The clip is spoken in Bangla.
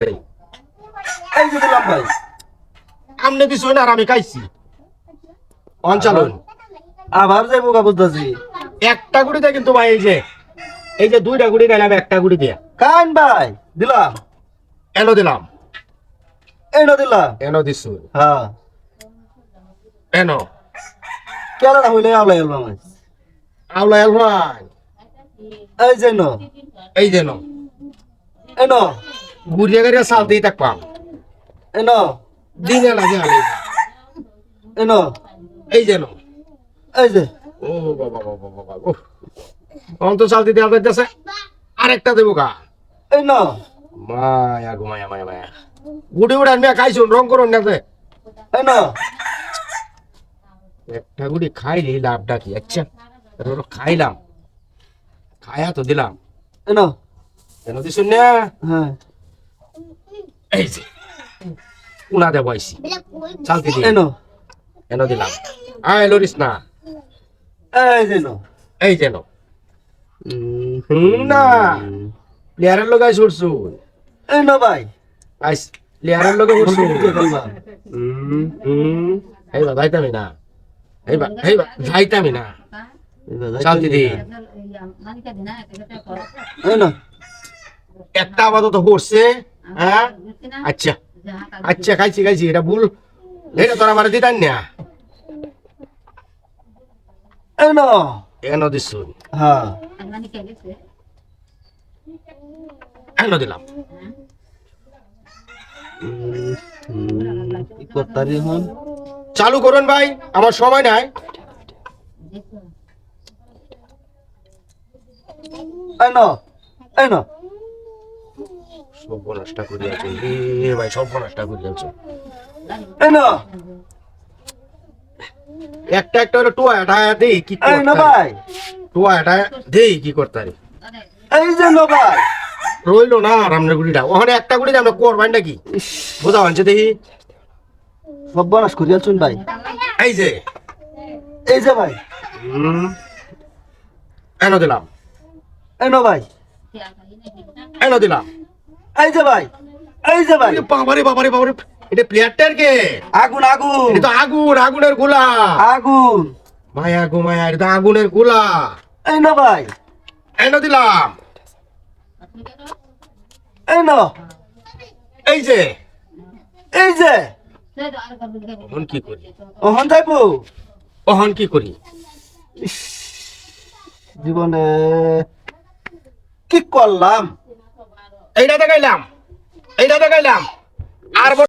এই যে ভাই আমনে দিছ না আর আমি খাইছি। অঞ্চলন। আবার যাইবো কা বুঝতেছি। একটা গুড়ি দেয় কিন্তু ভাই এই যে এই যে দুইটা গুড়ি গেলাম একটা গুড়ি দিয়ে। কান ভাই দিলাম। এনো দিলাম। এনো দিলাম। এনো দিছু। হ্যাঁ। এনো। কেলা না হইলে আওলাই আলবাম আউলা এলভান এই যে এই যে নো এনো। গুড়িয়া গাড়িয়া সাল দিয়ে থাকবাম এনো। দিনে লাগে আমি এনো। এই যে নো এই যে। ও বাবা বাবা বাবা অন্ত চাল দিতে আলাদা যাচ্ছে আরেকটা দেবো গা। এনো। মায়া গো মায়া মায়া মায়া। গুড়ি উড়ে আনবে খাইছুন রং করুন না যে। এনো। একটা গুড়ি খাইলি লাভটা কি? আচ্ছা খাইলাম। খায়া তো দিলাম। এনো। কেন দিছুন না হ্যাঁ। এই যে উনা দে বয়সি। চালতি দি এনো। এনো দিলাম। আয় লরিস না। এই যে নো এই যেন হুম না প্লেয়ারের আইস উঠছু। এনো ভাই। আইস প্লেয়ারের বুঝতে পারলাম হুম হুম এইবা যাইতামি না। এইবা এইবা যাইতামি না। চালতি দি এনো। একটা আপাতত পড়ছে হ্যাঁ? আচ্ছা আচ্ছা। খাইছি খাইছি এটা ভুল। এটা তোর আমার দিতাম না। এনো এনো দিছু হ্যাঁ। এনো দিলাম। হন চালু করুন ভাই আমার সময় নাই। এনো এনো সর্বনাশটা করিয়াছে। এ ভাই সর্বনাশটা করিয়াছে। এনো একটা একটা করে টুয়া এটা দেই কি এনো করতারি? ভাই। টুয়া এটা দেই কি করতারি? এই যে নো ভাই। রইল না রামনের গুড়িটা। ওখানে একটা গুড়ি আমরা করবাই নাকি? বোঝা হচ্ছে দেখি। সর্বনাশ করিয়াছুন ভাই। এই যে। এই যে ভাই। এনো দিলাম। এনো ভাই। এনো দিলাম। এই যে ভাই এই যে ভাই। বাবারে বাবারে বাবারে এটা প্লেয়ারটার কে? আগুন আগুন। এটা তো আগুন আগুনের গোলা। আগুন। মায়া গো মায়া এটা তো আগুনের গোলা। এই না ভাই। এনো দিলাম। এই না। এই যে। এই যে। ওহন কি করি? ওহন যাইবো ওহন কি করি? জীবনে কি করলাম? এইটা দেখাইলাম এইটা দেখাইলাম। আর